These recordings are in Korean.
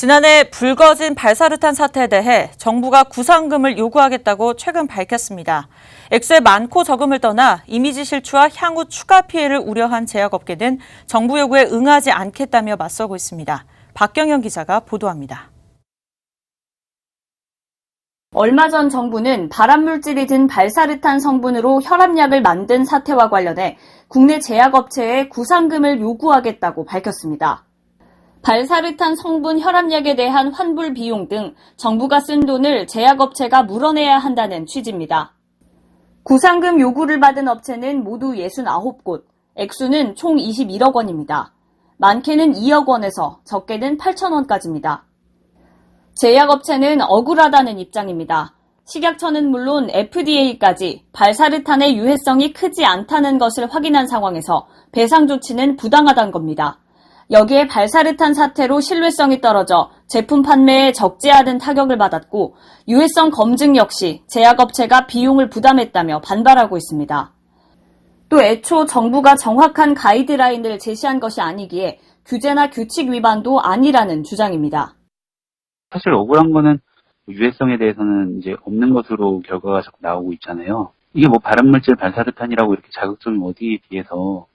지난해 불거진 발사르탄 사태에 대해 정부가 구상금을 요구하겠다고 최근 밝혔습니다. 액수의 많고 적음을 떠나 이미지 실추와 향후 추가 피해를 우려한 제약업계는 정부 요구에 응하지 않겠다며 맞서고 있습니다. 박경영 기자가 보도합니다. 얼마 전 정부는 발암물질이 든 발사르탄 성분으로 혈압약을 만든 사태와 관련해 국내 제약업체에 구상금을 요구하겠다고 밝혔습니다. 발사르탄 성분 혈압약에 대한 환불 비용 등 정부가 쓴 돈을 제약업체가 물어내야 한다는 취지입니다. 구상금 요구를 받은 업체는 모두 69곳, 액수는 총 21억 원입니다. 많게는 2억 원에서 적게는 8천 원까지입니다. 제약업체는 억울하다는 입장입니다. 식약처는 물론 FDA까지 발사르탄의 유해성이 크지 않다는 것을 확인한 상황에서 배상 조치는 부당하다는 겁니다. 여기에 발사르탄 사태로 신뢰성이 떨어져 제품 판매에 적지 않은 타격을 받았고 유해성 검증 역시 제약업체가 비용을 부담했다며 반발하고 있습니다. 또 애초 정부가 정확한 가이드라인을 제시한 것이 아니기에 규제나 규칙 위반도 아니라는 주장입니다. 사실 억울한 거는 유해성에 대해서는 이제 없는 것으로 결과가 자꾸 나오고 있잖아요. 이게 뭐 발암물질 발사르탄이라고 이렇게 자극점이 어디에 비해서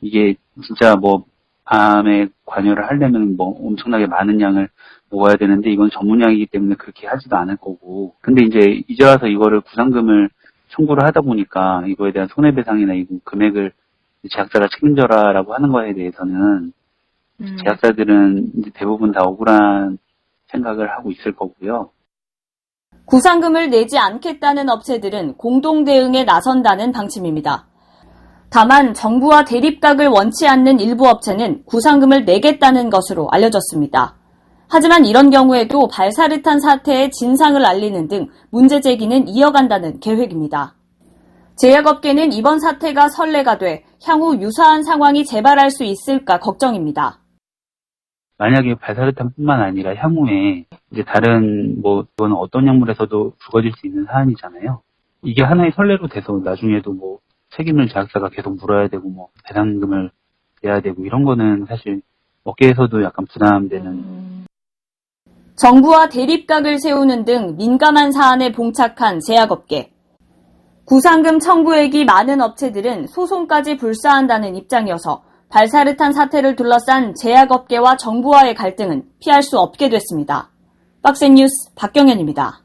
이게 진짜 뭐 암에 관여를 하려면 뭐 엄청나게 많은 양을 먹어야 되는데 이건 전문약이기 때문에 그렇게 하지도 않을 거고. 근데 이제 이제 와서 이거를 구상금을 청구를 하다 보니까 이거에 대한 손해배상이나 이 금액을 제약사가 책임져라라고 하는 거에 대해서는 제약사들은 이제 대부분 다 억울한 생각을 하고 있을 거고요. 구상금을 내지 않겠다는 업체들은 공동 대응에 나선다는 방침입니다. 다만 정부와 대립각을 원치 않는 일부 업체는 구상금을 내겠다는 것으로 알려졌습니다. 하지만 이런 경우에도 발사르탄 사태의 진상을 알리는 등 문제 제기는 이어간다는 계획입니다. 제약업계는 이번 사태가 선례가 돼 향후 유사한 상황이 재발할 수 있을까 걱정입니다. 만약에 발사르탄뿐만 아니라 향후에 이제 다른 뭐 이건 어떤 약물에서도 불거질 수 있는 사안이잖아요. 이게 하나의 선례로 돼서 나중에도 뭐 책임을 제약사가 계속 물어야 되고 뭐 배상금을 내야 되고 이런 거는 사실 업계에서도 약간 부담되는 정부와 대립각을 세우는 등 민감한 사안에 봉착한 제약업계. 구상금 청구액이 많은 업체들은 소송까지 불사한다는 입장이어서 발사르탄 사태를 둘러싼 제약업계와 정부와의 갈등은 피할 수 없게 됐습니다. 박센 뉴스 박경현입니다.